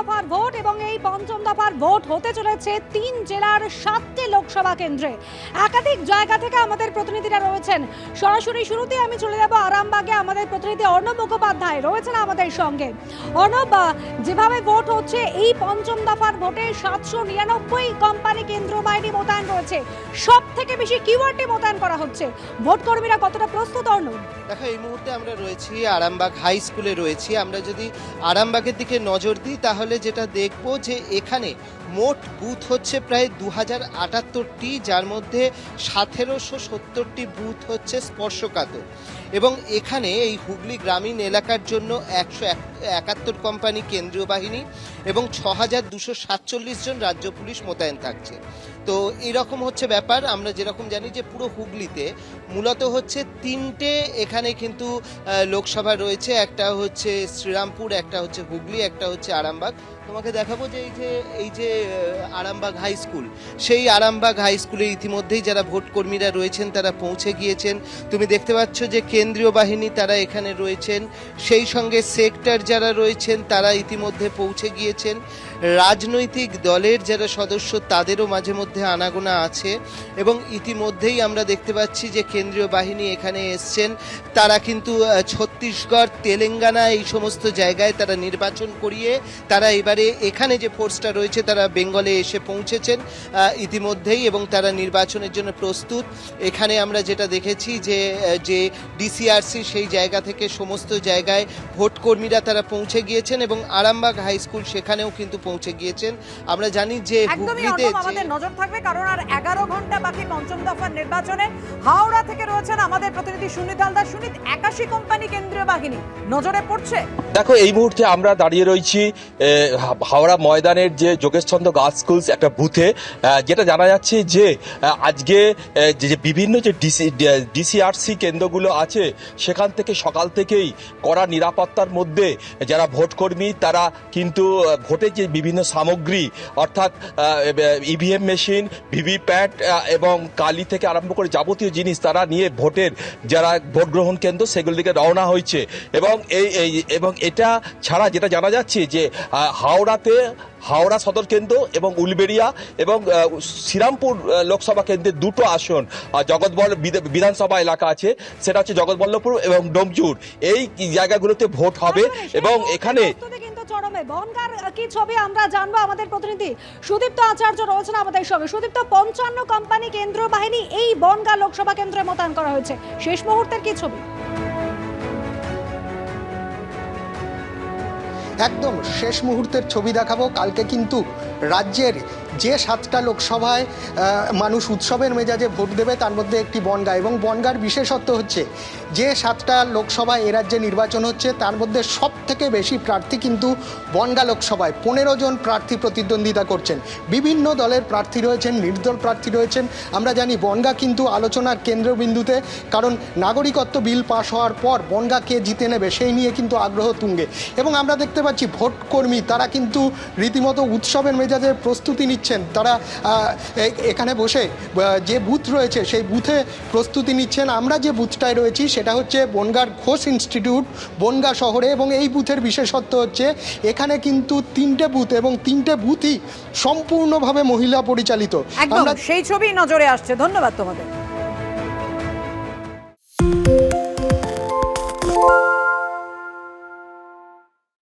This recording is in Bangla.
দফার ভোট এবং এই পঞ্চম দফার ভোট হতে চলেছে তিন জেলার সাতটি লোকসভা কেন্দ্রে। একাধিক জায়গা থেকে আমাদের প্রতিনিধিরা রয়েছেন। সরাসরি শুরুতে আমি চলে যাব আরামবাগে। আমাদের প্রতিনিধি অর্ণব মুখোপাধ্যায় রয়েছেন আমাদের সঙ্গে। অর্ণব, যেভাবে ভোট হচ্ছে, এই পঞ্চম দফার ভোটে সাতশো নিরানব্বই কোম্পানি কেন্দ্র বাহিনী মোতায়েন রয়েছে। সব থেকে বেশি কিওয়ার্ডে মোতায়েন করা হচ্ছে। ভোট কর্মীরা কতটা প্রস্তুত, অর্ণব? দেখো, এই মুহূর্তে আমরা রয়েছি আরামবাগ হাই স্কুলে রয়েছি। আমরা যদি আরামবাগের দিকে নজর দিই, তাহলে যেটা দেখব যে এখানে মোট বুথ হচ্ছে প্রায় দু হাজার আটাত্তরটি, যার মধ্যে সতেরোশো সত্তরটি বুথ হচ্ছে স্পর্শকাতর। এবং এখানে এই হুগলি গ্রামীণ এলাকার জন্য একশো একাত্তর কোম্পানি কেন্দ্রীয় বাহিনী এবং ছ হাজার দুশো সাতচল্লিশ জন রাজ্য পুলিশ মোতায়েন থাকছে। তো এরকম হচ্ছে ব্যাপার, আমরা যেরকম জানি যে পুরো হুগলিতে মূলত হচ্ছে তিনটে এখানে কিন্তু লোকসভা রয়েছে, একটা হচ্ছে শ্রীরামপুর, একটা হচ্ছে হুগলি, একটা হচ্ছে আরামবাগ। তোমাকে দেখাবো যে এই যে এই যে আরামবাগ হাই স্কুল। সেই আরামবাগ হাই স্কুলে ইতিমধ্যেই যারা ভোট কর্মীরা রয়েছেন, তারা পৌঁছে গিয়েছেন। তুমি দেখতে পাচ্ছ যে কেন্দ্রীয় বাহিনী তারা এখানে রয়েছেন। সেই সঙ্গে সেক্টর যারা রয়েছেন, তারা ইতিমধ্যে পৌঁছে গিয়েছেন। রাজনৈতিক দলের যারা সদস্য, তাদেরও মাঝে মধ্যে আনাগোনা আছে। এবং ইতিমধ্যেই আমরা দেখতে পাচ্ছি যে কেন্দ্রীয় বাহিনী এখানে এসছেন। তারা কিন্তু ছত্তিশগড়, তেলেঙ্গানা এই সমস্ত জায়গায় তারা নির্বাচন করিয়ে তারা এবারে এখানে যে ফোর্সটা রয়েছে, তারা বেঙ্গলে এসে পৌঁছেছেন ইতিমধ্যেই এবং তারা নির্বাচনের জন্য প্রস্তুত। এখানে আমরা যেটা দেখেছি যে যে ডিসিআরসি সেই জায়গা থেকে সমস্ত জায়গায় ভোট কর্মীরা তারা পৌঁছে গিয়েছেন এবং আরামবাগ হাই স্কুল সেখানেও কিন্তু পৌঁছে গিয়েছেন। আমরা জানি যে হুগলিতে আমাদের নজর থাকবে কারণ আর এগারো ঘণ্টা বাকি পঞ্চম দফার নির্বাচনে হাওড়া থেকে রয়েছেন আমাদের প্রতিনিধি সুনীত হালদার সুনীত একাশি কোম্পানি কেন্দ্রীয় বাহিনী নজরে পড়ছে? দেখো এই মুহূর্তে আমরা দাঁড়িয়ে রয়েছি হাওড়া ময়দানের যে যোগেশচন্দ্র গার্লস স্কুলস একটা বুথে যেটা জানা যাচ্ছে যে আজকে যে বিভিন্ন যে ডিসি, ডিসিআরসি কেন্দ্রগুলো আছে, সেখান থেকে সকাল থেকেই কড়া নিরাপত্তার মধ্যে যারা ভোটকর্মী, তারা কিন্তু ভোটের যে বিভিন্ন সামগ্রী, অর্থাৎ ইভিএম মেশিন ভিভিপ্যাট এবং কালি থেকে আরম্ভ করে যাবতীয় জিনিস তারা নিয়ে ভোটের যারা ভোট গ্রহণ কেন্দ্র সেগুলো দিকে রওনা হয়েছে। এবং এই এবং এটা ছাড়া যেটা জানা যাচ্ছে যে হাওড়াতে হাওড়া সদর কেন্দ্র এবং উলবেড়িয়া এবং শ্রীরামপুর লোকসভা কেন্দ্রের দুটো আসন জগৎবল বিধা- বিধানসভা এলাকা আছে সেটা হচ্ছে জগৎবল্লভপুর এবং ডোমজুর। এই জায়গাগুলোতে ভোট হবে এবং এখানে চরমে বনগার কি ছবি আমরা জানব? আমাদের প্রতিনিধি সুদীপ্ত আচার্য রয়েছেন আমাদের সঙ্গে। সুদীপ্ত পঞ্চান্ন কোম্পানি কেন্দ্র বাহিনী এই বনগা লোকসভা কেন্দ্রে মোতায়েন করা হয়েছে। শেষ মুহূর্তের কি ছবি? একদম শেষ মুহূর্তের ছবি দেখাবো। কালকে কিন্তু রাজ্যের যে সাতটা লোকসভায় মানুষ উৎসবের মেজাজে ভোট দেবে তার মধ্যে একটি বনগা এবং বনগার বিশেষত্ব হচ্ছে যে সাতটা লোকসভায় এ রাজ্যে নির্বাচন হচ্ছে তার মধ্যে সব থেকে বেশি প্রার্থী কিন্তু বনগা লোকসভায়। পনেরো জন প্রার্থী প্রতিদ্বন্দ্বিতা করছেন। বিভিন্ন দলের প্রার্থী রয়েছেন, নির্দল প্রার্থী রয়েছেন। আমরা জানি বনগা কিন্তু আলোচনার কেন্দ্রবিন্দুতে কারণ নাগরিকত্ব বিল পাশ হওয়ার পর বনগা কে জিতে নেবে সেই নিয়ে কিন্তু আগ্রহ তুঙ্গে। এবং আমরা দেখতে পাচ্ছি ভোট কর্মী তারা কিন্তু রীতিমতো উৎসবের মেজাজে প্রস্তুতি নিচ্ছেন তারা এখানে বসে যে বুথ রয়েছে সেই বুথে প্রস্তুতি নিচ্ছেন। আমরা যে বুথটায় রয়েছি সেটা হচ্ছে বনগার ঘোষ ইনস্টিটিউট বনগা শহরে এবং এই বুথের বিশেষত্ব হচ্ছে এখানে কিন্তু তিনটে বুথ এবং তিনটে বুথই সম্পূর্ণভাবে মহিলা পরিচালিত। আমরা সেই ছবি নজরে আসছে। ধন্যবাদ তোমাদের।